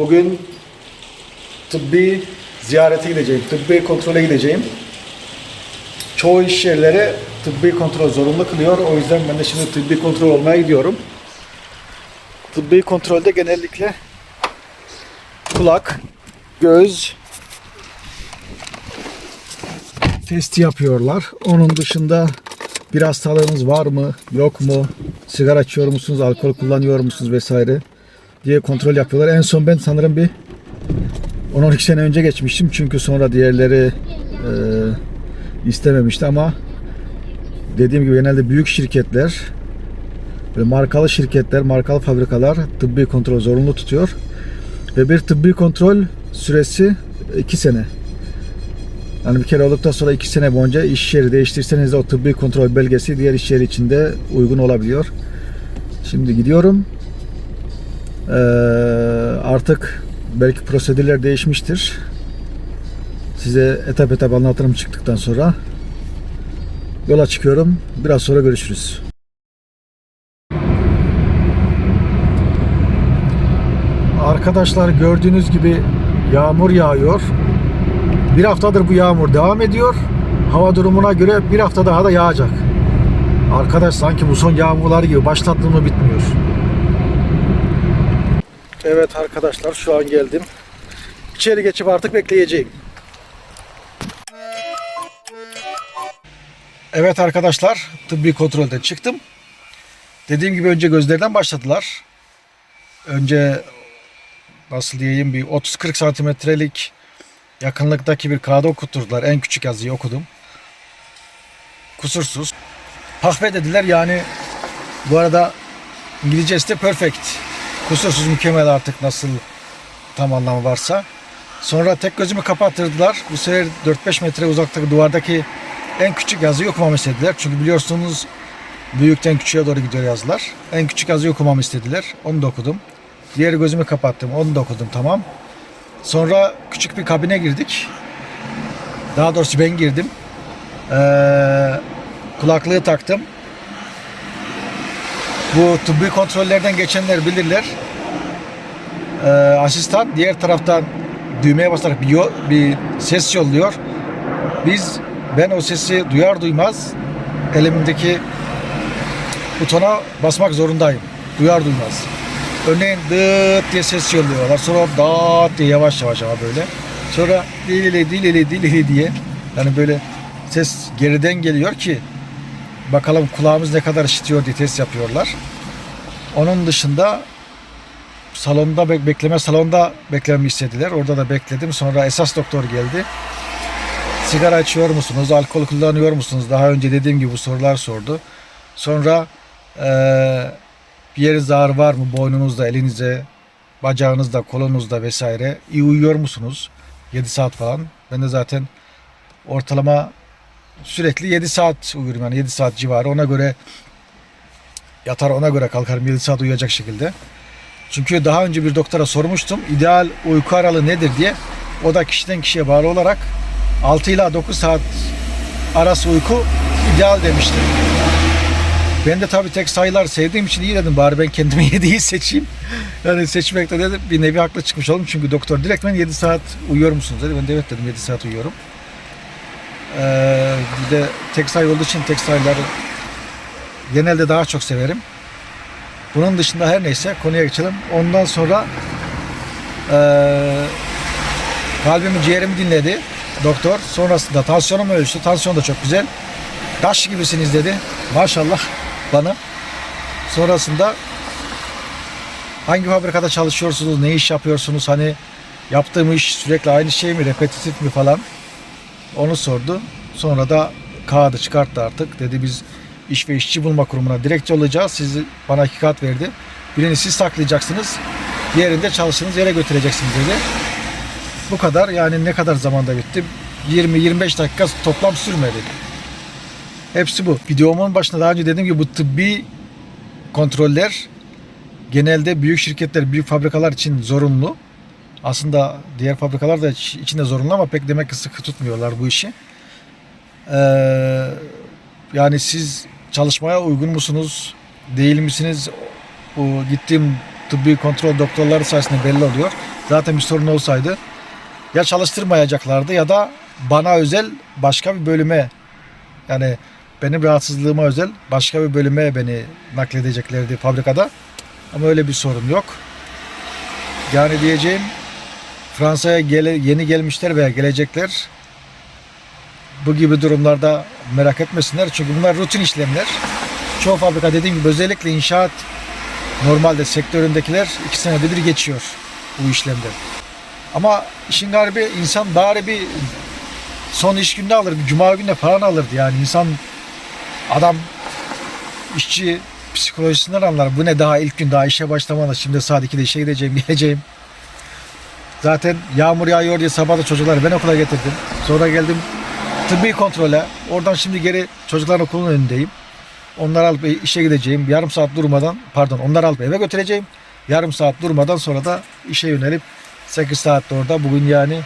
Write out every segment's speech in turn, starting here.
Bugün tıbbi ziyarete gideceğim, tıbbi kontrole gideceğim. Çoğu iş yerleri tıbbi kontrol zorunlu kılıyor. O yüzden ben de şimdi tıbbi kontrol olmaya gidiyorum. Tıbbi kontrolde genellikle kulak, göz testi yapıyorlar. Onun dışında bir hastalığınız var mı, yok mu, sigara içiyor musunuz, alkol kullanıyor musunuz vesaire diye kontrol yapıyorlar. En son ben sanırım bir 10-12 sene önce geçmiştim. Çünkü sonra diğerleri e, istememişti ama dediğim gibi genelde büyük şirketler ve markalı şirketler, markalı fabrikalar tıbbi kontrol zorunlu tutuyor. Ve bir tıbbi kontrol süresi 2 sene. Yani bir kere olduktan sonra 2 sene boyunca iş yeri değiştirseniz de o tıbbi kontrol belgesi diğer iş yeri içinde uygun olabiliyor. Şimdi gidiyorum. Ee, artık belki prosedürler değişmiştir. Size etap etap anlatırım çıktıktan sonra. Yola çıkıyorum. Biraz sonra görüşürüz. Arkadaşlar gördüğünüz gibi yağmur yağıyor. Bir haftadır bu yağmur devam ediyor. Hava durumuna göre bir hafta daha da yağacak. Arkadaş sanki bu son yağmurlar gibi başlattığımı bitmiyor. Evet arkadaşlar şu an geldim. İçeri geçip artık bekleyeceğim. Evet arkadaşlar tıbbi kontrolden çıktım. Dediğim gibi önce gözlerden başladılar. Önce nasıl diyeyim bir 30-40 santimetrelik yakınlıktaki bir kağıda okutturdular. En küçük yazıyı okudum. Kusursuz. Pahve dediler yani bu arada İngilizcesi de perfect. Kusursuz mükemmel artık nasıl tam anlamı varsa. Sonra tek gözümü kapattırdılar. Bu sefer 4-5 metre uzaktaki duvardaki en küçük yazıyı okumamı istediler. Çünkü biliyorsunuz büyükten küçüğe doğru gidiyor yazılar. En küçük yazıyı okumamı istediler. Onu da okudum. Diğer gözümü kapattım. Onu da okudum tamam. Sonra küçük bir kabine girdik. Daha doğrusu ben girdim. Ee, kulaklığı taktım. Bu tıbbi kontrollerden geçenler bilirler. Ee, asistan diğer taraftan düğmeye basarak bir, yo- bir ses yolluyor. Biz ben o sesi duyar duymaz elimdeki butona basmak zorundayım. Duyar duymaz. Örneğin dıt diye ses yolluyorlar. Sonra dat diye yavaş yavaş ama böyle. Sonra dilili dilili dilili diye yani böyle ses geriden geliyor ki bakalım kulağımız ne kadar işitiyor diye test yapıyorlar. Onun dışında salonda bek- bekleme salonda beklememi istediler. Orada da bekledim. Sonra esas doktor geldi. Sigara içiyor musunuz? Alkol kullanıyor musunuz? Daha önce dediğim gibi bu sorular sordu. Sonra eee bir yeriniz ağrı var mı? Boynunuzda, elinize, bacağınızda, kolunuzda vesaire. İyi uyuyor musunuz? 7 saat falan. Ben de zaten ortalama sürekli 7 saat uyurum yani 7 saat civarı. Ona göre yatar ona göre kalkarım 7 saat uyuyacak şekilde. Çünkü daha önce bir doktora sormuştum. ideal uyku aralığı nedir diye. O da kişiden kişiye bağlı olarak 6 ila 9 saat arası uyku ideal demişti. Ben de tabii tek sayılar sevdiğim için iyi dedim bari ben kendime 7'yi seçeyim. Yani seçmekte dedim bir nevi haklı çıkmış oldum. Çünkü doktor direkt ben 7 saat uyuyor musunuz dedi. Ben de evet dedim 7 saat uyuyorum. Ee, bir de tek sayı olduğu için tek sayıları genelde daha çok severim. Bunun dışında her neyse konuya geçelim. Ondan sonra eee kalbimi ciğerimi dinledi doktor. Sonrasında tansiyonumu ölçtü. Tansiyon da çok güzel. Taş gibisiniz dedi. Maşallah bana. Sonrasında hangi fabrikada çalışıyorsunuz, ne iş yapıyorsunuz, hani yaptığım iş sürekli aynı şey mi, repetitif mi falan onu sordu. Sonra da kağıdı çıkarttı artık. Dedi biz iş ve işçi bulma kurumuna direkt yollayacağız. Sizi bana iki kağıt verdi. Birini siz saklayacaksınız. Diğerinde çalıştığınız yere götüreceksiniz dedi. Bu kadar yani ne kadar zamanda bitti? 20-25 dakika toplam sürmedi. Hepsi bu. Videomun başında daha önce dediğim gibi bu tıbbi kontroller genelde büyük şirketler, büyük fabrikalar için zorunlu. Aslında diğer fabrikalar da iç- içinde zorunlu ama pek demek ki sıkı tutmuyorlar bu işi. Ee, yani siz çalışmaya uygun musunuz, değil misiniz? O gittiğim tıbbi kontrol doktorları sayesinde belli oluyor. Zaten bir sorun olsaydı ya çalıştırmayacaklardı ya da bana özel başka bir bölüme yani benim rahatsızlığıma özel başka bir bölüme beni nakledeceklerdi fabrikada. Ama öyle bir sorun yok. Yani diyeceğim Fransa'ya gele, yeni gelmişler veya gelecekler bu gibi durumlarda merak etmesinler. Çünkü bunlar rutin işlemler. Çoğu fabrika dediğim gibi özellikle inşaat normalde sektöründekiler iki senede bir geçiyor bu işlemden. Ama işin garibi insan bari bir son iş günde alır, bir cuma günde paranı alırdı yani insan adam işçi psikolojisinden anlar. Bu ne daha ilk gün daha işe başlamadan şimdi saat 2'de işe gideceğim geleceğim. Zaten yağmur yağıyor diye sabah da çocukları ben okula getirdim. Sonra geldim tıbbi kontrole. Oradan şimdi geri çocukların okulun önündeyim. Onları alıp işe gideceğim. Yarım saat durmadan pardon onları alıp eve götüreceğim. Yarım saat durmadan sonra da işe yönelip 8 saatte orada bugün yani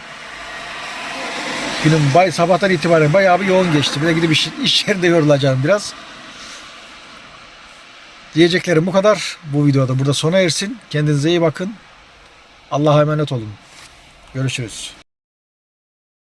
günüm bay sabahtan itibaren bayağı bir yoğun geçti. Bir de gidip iş, iş yerinde yorulacağım biraz. Diyeceklerim bu kadar. Bu videoda burada sona ersin. Kendinize iyi bakın. Allah'a emanet olun. Görüşürüz.